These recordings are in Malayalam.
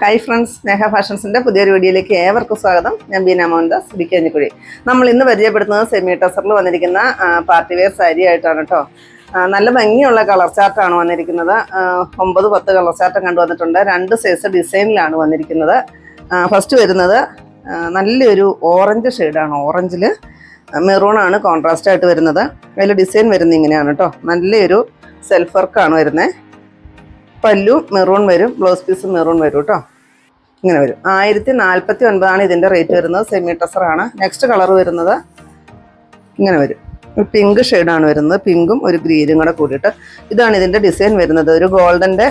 ഹായ് ഫ്രണ്ട്സ് സ്നേഹ ഫാഷൻസിന്റെ പുതിയൊരു വീഡിയോയിലേക്ക് ഏവർക്കും സ്വാഗതം. ഞാൻ ബീന മോഹൻദാസ് ബിക്കഞ്ഞിക്കുഴി നമ്മൾ ഇന്ന് പരിചയപ്പെടുത്തുന്നത് സെമി ടസറിൽ വന്നിരിക്കുന്ന പാർട്ടി വെയർ സാരി ആയിട്ടാണ് കേട്ടോ നല്ല ഭംഗിയുള്ള കളർ ചാർട്ടാണ് വന്നിരിക്കുന്നത്. ഒമ്പത് പത്ത് കളർ ചാർട്ടും കണ്ടുവന്നിട്ടുണ്ട്. രണ്ട് സൈസ് ഡിസൈനിലാണ് വന്നിരിക്കുന്നത്. ഫസ്റ്റ് വരുന്നത് നല്ലൊരു ഓറഞ്ച് ഷെയ്ഡാണ് ഓറഞ്ചിൽ മെറൂണാണ് കോൺട്രാസ്റ്റ് ആയിട്ട് വരുന്നത്. അതിൽ ഡിസൈൻ വരുന്നത് ഇങ്ങനെയാണ് കേട്ടോ നല്ലൊരു സെൽഫ് വർക്കാണ് വരുന്നത് പല്ലു മെറൂൺ വരും ബ്ലൗസ് പീസ് മെറൂൺ വരും കേട്ടോ. ഇങ്ങനെ വരും. ആയിരത്തി നാൽപ്പത്തി ഒൻപതാണ് ഇതിന്റെ റേറ്റ് വരുന്നത് സെമി ടസറാണ് നെക്സ്റ്റ് കളർ വരുന്നത് ഇങ്ങനെ വരും. പിങ്ക് ഷെയ്ഡാണ് വരുന്നത്. പിങ്കും ഒരു ഗ്രീനും കൂടെ കൂടിയിട്ട്. ഇതാണ് ഇതിന്റെ ഡിസൈൻ വരുന്നത്. ഒരു ഗോൾഡന്റെ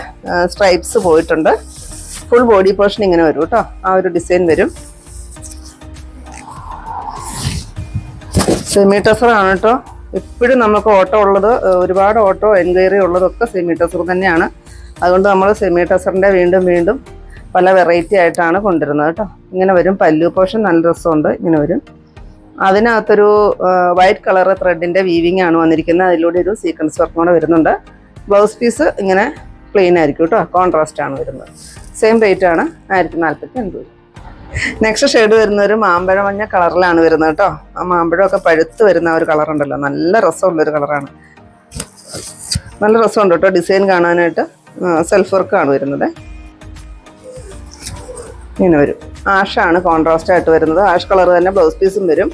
സ്ട്രൈപ്സ് പോയിട്ടുണ്ട്. ഫുൾ ബോഡി പോർഷൻ ഇങ്ങനെ വരും കേട്ടോ. ആ ഒരു ഡിസൈൻ വരും. സെമി ടസറാണ് കേട്ടോ. എപ്പോഴും നമുക്ക് ഓട്ടോ ഉള്ളത് ഒരുപാട് ഓട്ടോ എൻക്വയറി ഉള്ളതൊക്കെ സെമി ടസർ തന്നെയാണ്. അതുകൊണ്ട് നമ്മൾ സെമി ടസറിന്റെ വീണ്ടും വീണ്ടും പല വെറൈറ്റി ആയിട്ടാണ് കൊണ്ടുവരുന്നത് കേട്ടോ. ഇങ്ങനെ വരും പല്ലു പോഷൻ നല്ല രസമുണ്ട് ഇങ്ങനെ വരും. അതിനകത്തൊരു വൈറ്റ് കളർ ത്രെഡിന്റെ വീവിങ് ആണ് വന്നിരിക്കുന്നത്. അതിലൂടെ ഒരു സീക്വൻസ് വർക്കും കൂടെ വരുന്നുണ്ട്. ബ്ലൗസ് പീസ് ഇങ്ങനെ പ്ലെയിൻ ആയിരിക്കും കേട്ടോ. കോൺട്രാസ്റ്റ് ആണ് വരുന്നത്. സെയിം റേറ്റ് ആണ് ആയിരത്തി നാൽപ്പത്തി അൻപത് നെക്സ്റ്റ് ഷെയ്ഡ് വരുന്ന ഒരു മാമ്പഴ മഞ്ഞ കളറിലാണ് വരുന്നത് കേട്ടോ. ആ മാമ്പഴമൊക്കെ പഴുത്ത് വരുന്ന ഒരു കളർ ഉണ്ടല്ലോ. നല്ല രസമുള്ളൊരു കളറാണ് നല്ല രസമുണ്ട് കേട്ടോ ഡിസൈൻ കാണാനായിട്ട്. സെൽഫ് വർക്കാണ് വരുന്നത്. ഇങ്ങനെ വരും. ആഷാണ് കോൺട്രാസ്റ്റ് ആയിട്ട് വരുന്നത്. ആഷ് കളർ തന്നെ ബ്ലൗസ് പീസും വരും.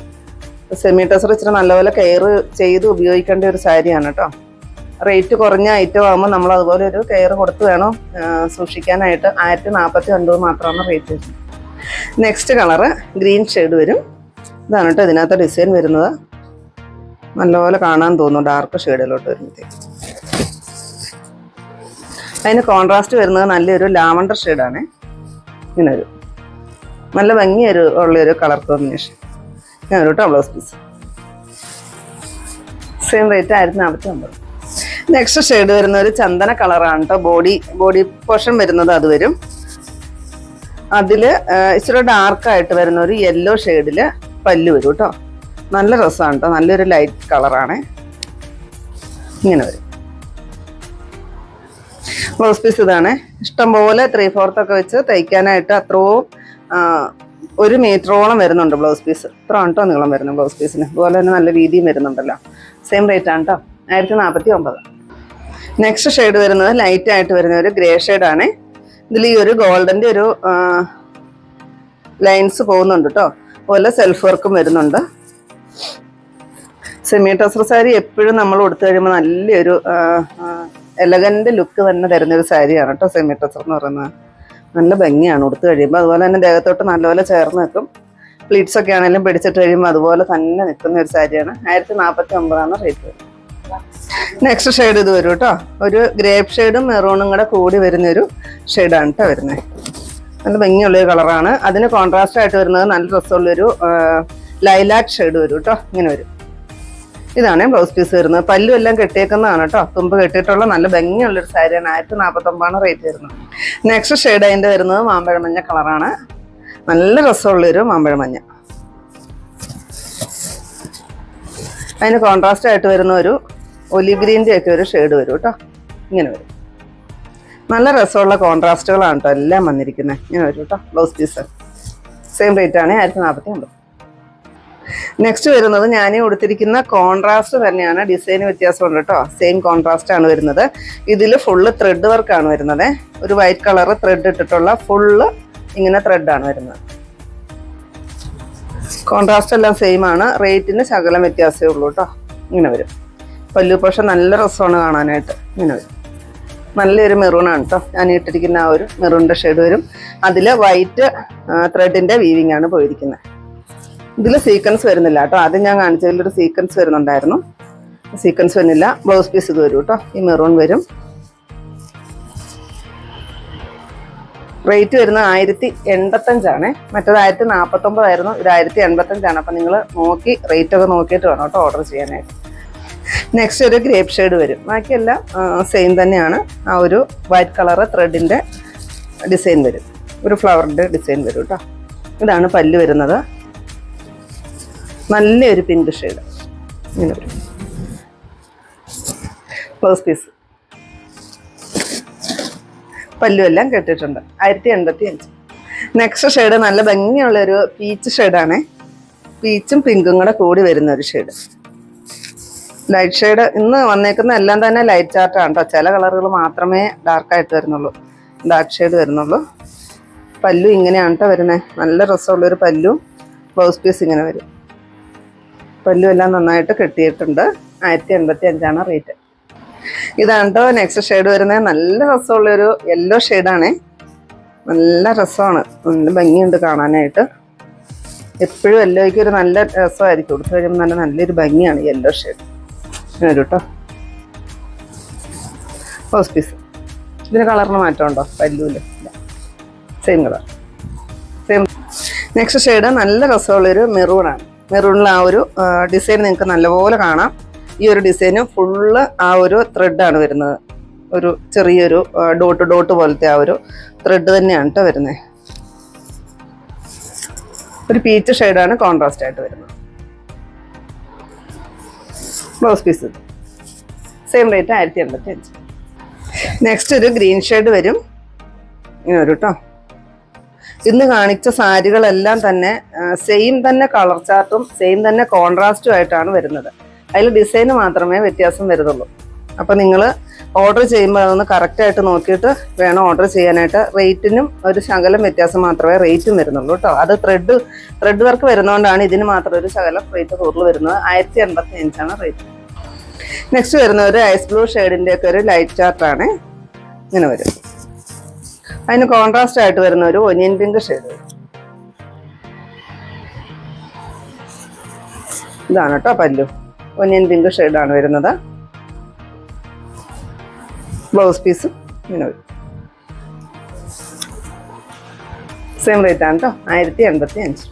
സെമി ടെസർ ഇച്ചിരി നല്ലപോലെ കെയർ ചെയ്ത് ഉപയോഗിക്കേണ്ട ഒരു സാരിയാണ് കേട്ടോ. റേറ്റ് കുറഞ്ഞ ഐറ്റം ആകുമ്പോൾ നമ്മൾ അതുപോലെ ഒരു കെയർ കൊടുത്ത് വേണം സൂക്ഷിക്കാനായിട്ട്. ആയിരത്തി നാൽപ്പത്തി ഒൻപത് മാത്രമാണ് റേറ്റ് വരുന്നത് നെക്സ്റ്റ് കളറ് ഗ്രീൻ ഷെയ്ഡ് വരും. ഇതാണ് കേട്ടോ ഇതിനകത്ത് ഡിസൈൻ വരുന്നത്. നല്ലപോലെ കാണാൻ തോന്നും ഡാർക്ക് ഷെയ്ഡിലോട്ട് വരുമ്പോഴത്തേക്ക് അതിന് കോൺട്രാസ്റ്റ് വരുന്നത് നല്ലൊരു ലാവണ്ടർ ഷെയ്ഡാണ് ഇങ്ങനൊരു. നല്ല ഭംഗിയൊരു ഉള്ളൊരു കളർ കോമ്പിനേഷൻ ഒരു കേട്ടോ ബ്ലൗസ് പീസ് സെയിം റേറ്റ് ആയിരത്തി നാൽപ്പത്തി ഒമ്പത് നെക്സ്റ്റ് ഷെയ്ഡ് വരുന്ന ഒരു ചന്ദന കളറാണ് കേട്ടോ ബോഡി ബോഡി പോർഷൻ വരുന്നത് അത് വരും. അതിൽ ഇച്ചിരി ഡാർക്കായിട്ട് വരുന്ന ഒരു യെല്ലോ ഷെയ്ഡിൽ പല്ല് വരും കേട്ടോ. നല്ല രസമാണ് കേട്ടോ നല്ലൊരു ലൈറ്റ് കളറാണ് ഇങ്ങനെ വരും. ബ്ലൗസ് പീസ് ഇതാണ്. ഇഷ്ടംപോലെ ത്രീ ഫോർത്ത് ഒക്കെ വെച്ച് തയ്ക്കാനായിട്ട് അത്രയും ഒരു മീറ്ററോളം വരുന്നുണ്ട് ബ്ലൗസ് പീസ് ഇത്ര ആണ് കേട്ടോ നീളം വരുന്നു ബ്ലൗസ് പീസിന് അതുപോലെ തന്നെ നല്ല വീതിയും വരുന്നുണ്ടല്ലോ. സെയിം റേറ്റ് ആണ് കേട്ടോ ആയിരത്തി നാൽപ്പത്തി ഒമ്പത് നെക്സ്റ്റ് ഷെയ്ഡ് വരുന്നത് ലൈറ്റ് ആയിട്ട് വരുന്ന ഒരു ഗ്രേ ആണ് ഇതിൽ ഈ ഒരു ഗോൾഡന്റെ ഒരു ലൈൻസ് പോകുന്നുണ്ട് കേട്ടോ അതുപോലെ സെൽഫ് വർക്കും വരുന്നുണ്ട്. സെമി ടസർ സാരി എപ്പോഴും നമ്മൾ കൊടുത്തു കഴിയുമ്പോൾ നല്ലൊരു എലഗന്റ് ലുക്ക് തന്നെ തരുന്നൊരു സാരിയാണ് കേട്ടോ സെമി ടസർ എന്ന് പറയുന്നത്. നല്ല ഭംഗിയാണ് കൊടുത്തു കഴിയുമ്പോൾ അതുപോലെ തന്നെ ദേഹത്തോട്ട് നല്ലപോലെ ചേർന്ന് നിൽക്കും. പ്ലീറ്റ്സ് ഒക്കെ ആണെങ്കിലും പിടിച്ചിട്ട് കഴിയുമ്പോൾ അതുപോലെ തന്നെ നിൽക്കുന്ന ഒരു സാരിയാണ്. ആയിരത്തി നാൽപ്പത്തി ഒമ്പതാണ് റേറ്റ് വരുന്നത് നെക്സ്റ്റ് ഷെയ്ഡ് ഇത് വരും കേട്ടോ ഒരു ഗ്രേപ്പ് ഷെയ്ഡും മെറൂണും കൂടെ കൂടി വരുന്ന ഒരു ഷെയ്ഡാണ് കേട്ടോ വരുന്നത് നല്ല ഭംഗിയുള്ളൊരു കളറാണ് അതിന് കോൺട്രാസ്റ്റ് ആയിട്ട് വരുന്നത് നല്ല രസമുള്ളൊരു ലൈലാക്ക് ഷെയ്ഡ് വരും കേട്ടോ ഇങ്ങനെ വരും. ഇതാണ് ബ്ലൗസ് പീസ് വരുന്നത്. പല്ലും എല്ലാം കെട്ടിയേക്കുന്നതാണ് കേട്ടോ തുമ്പ് കെട്ടിയിട്ടുള്ള നല്ല ഭംഗിയുള്ളൊരു സാരിയാണ് ആയിരത്തി നാൽപ്പത്തൊമ്പതാണ് റേറ്റ് വരുന്നത്. നെക്സ്റ്റ് ഷെയ്ഡ് അതിന്റെ വരുന്നത് മാമ്പഴ മഞ്ഞ കളറാണ് നല്ല രസമുള്ളൊരു മാമ്പഴമഞ്ഞ അതിന് കോൺട്രാസ്റ്റ് ആയിട്ട് വരുന്ന ഒരു ഒലി ഗ്രീന്റെ ഒക്കെ ഒരു ഷെയ്ഡ് വരും കേട്ടോ. ഇങ്ങനെ വരും. നല്ല രസമുള്ള കോൺട്രാസ്റ്റുകളാണ് കേട്ടോ എല്ലാം വന്നിരിക്കുന്നത് ഇങ്ങനെ വരും കേട്ടോ ബ്ലൗസ് പീസ് സെയിം റേറ്റ് ആണ് ആയിരത്തി നാൽപ്പത്തി ഒമ്പത് നെക്സ്റ്റ് വരുന്നത് ഞാൻ കൊടുത്തിരിക്കുന്ന കോൺട്രാസ്റ്റ് തന്നെയാണ്. ഡിസൈൻ വ്യത്യാസമുണ്ട് കേട്ടോ. സെയിം കോൺട്രാസ്റ്റ് ആണ് വരുന്നത്. ഇതിൽ ഫുള്ള് ത്രെഡ് വർക്കാണ് വരുന്നത്. ഒരു വൈറ്റ് കളർ ത്രെഡ് ഇട്ടിട്ടുള്ള ഫുള്ള് ഇങ്ങനെ ത്രെഡാണ് വരുന്നത്. കോൺട്രാസ്റ്റ് എല്ലാം സെയിം ആണ്. റേറ്റിന് ശകലം വ്യത്യാസമേ ഉള്ളൂ കേട്ടോ. ഇങ്ങനെ വരും. പല്ലു പക്ഷെ നല്ല രസമാണ് കാണാനായിട്ട് ഇങ്ങനെ. വരും നല്ലൊരു മെറൂണാണ് കേട്ടോ ഞാൻ ഇട്ടിരിക്കുന്ന ആ ഒരു മെറൂണിന്റെ ഷെയ്ഡ് വരും. അതിൽ വൈറ്റ് ത്രെഡിന്റെ വീവിംഗ് ആണ് പോയിരിക്കുന്നത് ഇതിൽ സീക്വൻസ് വരുന്നില്ല കേട്ടോ ആദ്യം ഞാൻ കാണിച്ചതിൽ ഒരു സീക്വൻസ് വരുന്നുണ്ടായിരുന്നു. സീക്വൻസ് വരുന്നില്ല. ബ്ലൗസ് പീസ് ഇത് വരും കേട്ടോ ഈ മെറൂൺ വരും. റേറ്റ് വരുന്നത് ആയിരത്തി എൺപത്തഞ്ചാണ്. മറ്റേത് ആയിരത്തി നാൽപ്പത്തൊമ്പതായിരുന്നു ഇത് ആയിരത്തി എൺപത്തഞ്ചാണ്. അപ്പം നിങ്ങൾ നോക്കി റേറ്റ് ഒക്കെ നോക്കിയിട്ട് വേണം കേട്ടോ ഓർഡർ ചെയ്യാനായിട്ട്. നെക്സ്റ്റ് ഒരു ഗ്രേപ്പ് ഷെയ്ഡ് വരും. ബാക്കിയെല്ലാം സെയിം തന്നെയാണ്. ആ ഒരു വൈറ്റ് കളറ് ത്രെഡിന്റെ ഡിസൈൻ വരും. ഒരു ഫ്ലവറിന്റെ ഡിസൈൻ വരും കേട്ടോ ഇതാണ് പല്ല് വരുന്നത്. നല്ലൊരു പിങ്ക് ഷെയ്ഡ് ഇങ്ങനെ വരും. ക്ലോസ് പീസ് പല്ലും എല്ലാം കെട്ടിയിട്ടുണ്ട് ആയിരത്തി എൺപത്തി അഞ്ച് നെക്സ്റ്റ് ഷെയ്ഡ് നല്ല ഭംഗിയുള്ളൊരു പീച്ച് ഷെയ്ഡാണ് പീച്ചും പിങ്കും കൂടെ കൂടി വരുന്ന ഒരു ഷെയ്ഡ് ലൈറ്റ് ഷെയ്ഡ് ഇന്ന് വന്നേക്കുന്ന എല്ലാം തന്നെ ലൈറ്റ് ചാർട്ടാണ് കേട്ടോ ചില കളറുകൾ മാത്രമേ ഡാർക്കായിട്ട് വരുന്നുള്ളൂ. ഡാർക്ക് ഷെയ്ഡ് വരുന്നുള്ളൂ. പല്ലു ഇങ്ങനെയാണ് കേട്ടോ വരുന്നത് നല്ല രസമുള്ളൊരു പല്ലു. ബ്ലൗസ് പീസ് ഇങ്ങനെ വരും. പല്ലു എല്ലാം നന്നായിട്ട് കെട്ടിയിട്ടുണ്ട്. ആയിരത്തി എൺപത്തി അഞ്ചാണ് റേറ്റ് ഇതാണ് കേട്ടോ നെക്സ്റ്റ് ഷെയ്ഡ് വരുന്നത് നല്ല രസമുള്ളൊരു യെല്ലോ ഷെയ്ഡാണേ നല്ല രസമാണ്. നല്ല ഭംഗിയുണ്ട് കാണാനായിട്ട്. എപ്പോഴും യെല്ലോയ്ക്ക് ഒരു നല്ല രസമായിരിക്കും. കൊടുത്തു കഴിയുമ്പോൾ നല്ല നല്ലൊരു ഭംഗിയാണ് യെല്ലോ ഷെയ്ഡ് വരും കേട്ടോ റോസ് പീസ് ഇതിന് കളറിന് മാറ്റമുണ്ടോ പല്ലൂൽ same colour same next shade നല്ല രസമുള്ളൊരു മെറൂണാണ് മെറൂണിൽ ആ ഒരു ഡിസൈൻ നിങ്ങൾക്ക് നല്ലപോലെ കാണാം. ഈ ഒരു ഡിസൈന് ഫുള്ള് ആ ഒരു ത്രെഡാണ് വരുന്നത്. ഒരു ചെറിയൊരു ഡോട്ട് ഡോട്ട് പോലത്തെ ആ ഒരു ത്രെഡ് തന്നെയാണ് കേട്ടോ വരുന്നത്. ഒരു പീച്ച് ഷെയ്ഡാണ് കോൺട്രാസ്റ്റ് ആയിട്ട് വരുന്നത്. ബ്ലൗസ് പീസ് സെയിം റേറ്റ് ആയിരത്തി എൺപത്തി അഞ്ച് നെക്സ്റ്റ് ഒരു ഗ്രീൻ ഷെയ്ഡ് വരും. ഇങ്ങനെ വരും കേട്ടോ ഇന്ന് കാണിച്ച സാരികളെല്ലാം തന്നെ സെയിം തന്നെ കളർ ചാർട്ടും സെയിം തന്നെ കോൺട്രാസ്റ്റും ആയിട്ടാണ് വരുന്നത്. അതിൽ ഡിസൈന് മാത്രമേ വ്യത്യാസം വരുന്നുള്ളൂ. അപ്പോൾ നിങ്ങൾ ഓർഡർ ചെയ്യുമ്പോൾ അതൊന്ന് കറക്റ്റായിട്ട് നോക്കിയിട്ട് വേണം ഓർഡർ ചെയ്യാനായിട്ട്. റേറ്റിനും ഒരു ശകലം വ്യത്യാസം മാത്രമേ റേറ്റും വരുന്നുള്ളൂ കേട്ടോ അത് ത്രെഡ് ത്രെഡ് വർക്ക് വരുന്നതുകൊണ്ടാണ് ഇതിന് മാത്രം ഒരു ശകലം റേറ്റ് കൂടുതൽ വരുന്നത്. ആയിരത്തി എൺപത്തി അഞ്ചാണ് റേറ്റ് നെക്സ്റ്റ് വരുന്ന ഒരു ഐസ് ബ്ലൂ ഷെയ്ഡിന്റെ ഒക്കെ ഒരു ലൈറ്റ് ചാർട്ടാണ് ഇങ്ങനെ വരും അതിന് കോൺട്രാസ്റ്റ് ആയിട്ട് വരുന്ന ഒരു ഒനിയൻ പിങ്ക് ഷെയ്ഡ് ഇതാണ് കേട്ടോ പല്ലു. ഒനിയൻ പിങ്ക് ഷെയ്ഡാണ് വരുന്നത്. ബ്ലൗസ് പീസ് ഇങ്ങനെ വരും സെയിം റേറ്റ് ആണ് കേട്ടോ ആയിരത്തി എൺപത്തി അഞ്ച്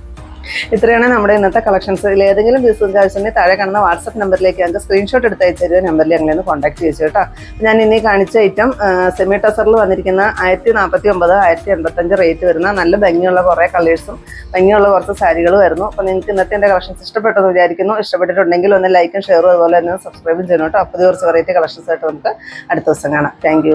ഇത്രയാണ് നമ്മുടെ ഇന്നത്തെ കളക്ഷൻസ് ഏതെങ്കിലും ബിസിനസ് ആവശ്യമുണ്ടെങ്കിൽ താഴെ കാണുന്ന വാട്സപ്പ് നമ്പറിലേക്ക് ഞങ്ങൾക്ക് സ്ക്രീൻഷോട്ട് എടുത്ത് അയച്ചു നമ്പറിൽ ഞങ്ങളെ ഒന്ന് കോൺടാക്ട് ചെയ്തു കേട്ടോ. ഞാൻ ഇനി കാണിച്ച ഐറ്റം സെമി ടസറിൽ വന്നിരിക്കുന്ന ആയിരത്തി നാൽപ്പത്തി ഒമ്പത് ആയിരത്തി എൺപത്തഞ്ച് റേറ്റ് വരുന്ന നല്ല ഭംഗിയുള്ള കുറേ കളേഴ്സും ഭംഗിയുള്ള കുറച്ച് സാരികളും വരുന്നു അപ്പോൾ നിങ്ങൾക്ക് ഇന്നത്തെ എന്റെ കളക്ഷൻസ് ഇഷ്ടപ്പെട്ടെന്ന് വിചാരിക്കുന്നു. ഇഷ്ടപ്പെട്ടിട്ടുണ്ടെങ്കിൽ ഒന്ന് ലൈക്കും ഷെയറും അതുപോലെ തന്നെ സബ്സ്ക്രൈബും ചെയ്യണം കേട്ടോ. അപ്പോൾ കുറച്ച് വെറൈറ്റി കളക്ഷൻസ് ആയിട്ട് നമുക്ക് അടുത്ത ദിവസം കാണാം. താങ്ക്